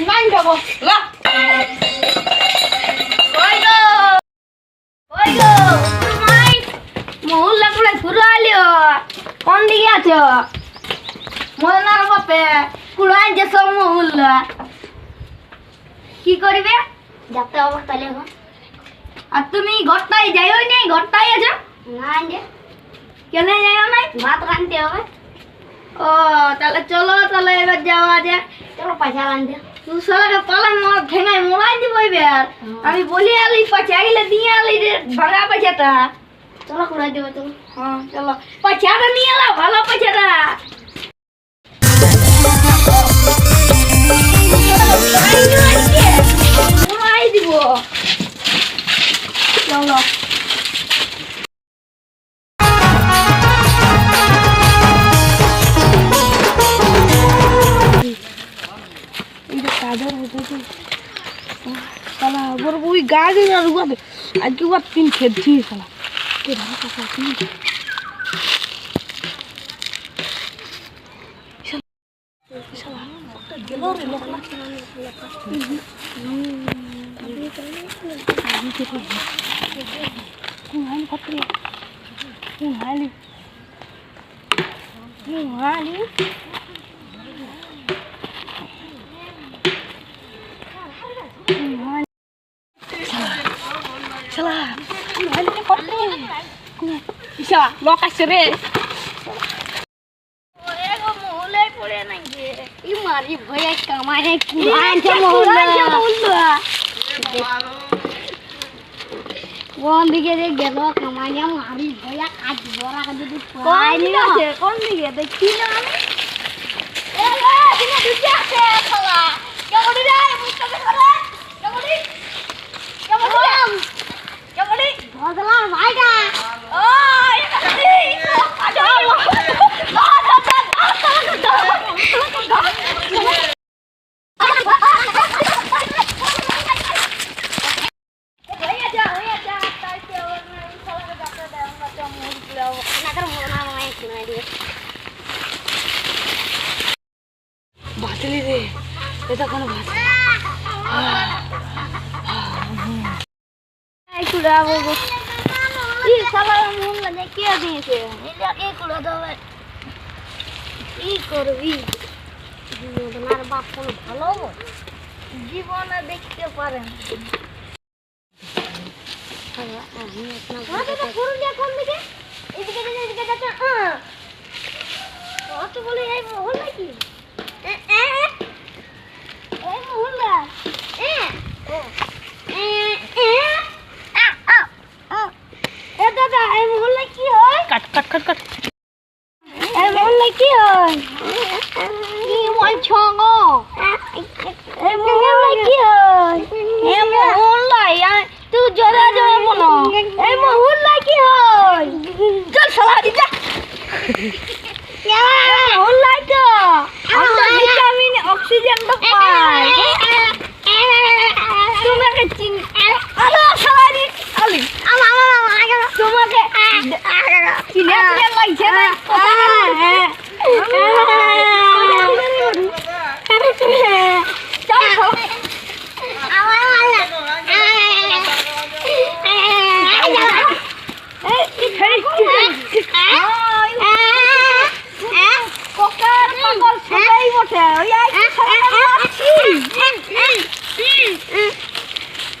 নাই যাব লা ওই গো ওই গো তোমাই মহল্লা করে ঘুরে আলিও কোন দিকে আছো মদনার বাপে কুড়াই যে সব মহল্লা কি করবে যাতে অবস্থা এখন আর তুমি ঘরটাই যাইও নাই ঘরটাই আছো না যে কেন যাইও নাই ভাত রাঁধতে হবে ও তাহলে চলো তাহলে এবার যাওয়া যাক চলো পয়সা রাঁধতে তুই শালাকে পালা মোর ঠেঙায় মোড়াই দিব এবার। আমি বলি আলি পয়সা গেলে দিয়ে আলি রে ভাঙা পয়সাটা চলো কুড়াই দেবো তো হ্যাঁ চলো। পয়সাটা নিয়ে এলো ভালো পয়সাটা गाड़ी ना रुआ दे आज के बाद पिन खेल थी साला के रहा का साथी साला गेलो रे लोग ना अभी के तो कौन हाली पत्री कौन हाली कौन हाली কামাই কুড়াইছে মহল্লা। কোন দিকে যে গেল কামাই মারি ভয়া কাজ বড়া যদি কোন দিকে দেখি না আমি। এ এ দিনে দুটি আছে খালা কেমন রে মুস্তা করে কেমন রে কেমন রে কেমন রে ভজলা ভাইটা ও এটা বাঁচলি রে, এটা কোনো জীবনে দেখতে পারেন এদিকে দিকে? এদিকে যাচ্ছে বলে এই মহল্লা কি এই মহল্লা এ দাদা এই মহল্লা কি হয় কাট কাট কাট কাট এই মহল্লা কি হয় কি মই ছঙ্গ এই মহল্লা কি হয় এই মহল্লা তুই জোরে জোরে বলো এই মহল্লা কি হয় চল সালা দিদা মহল্লাই তো আমরা ভিটামিন অক্সিজেন তো পাই তোমাকে চিন আলো সালারি আলি তোমাকে চিনে চিনে লাগছে না চল কোকার পাগল সবাই বসে ওই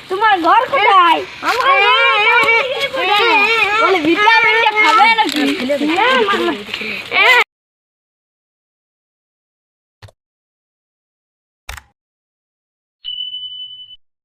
তোমার ঘর কোথায় ভিটামিনটা খাবে নাকি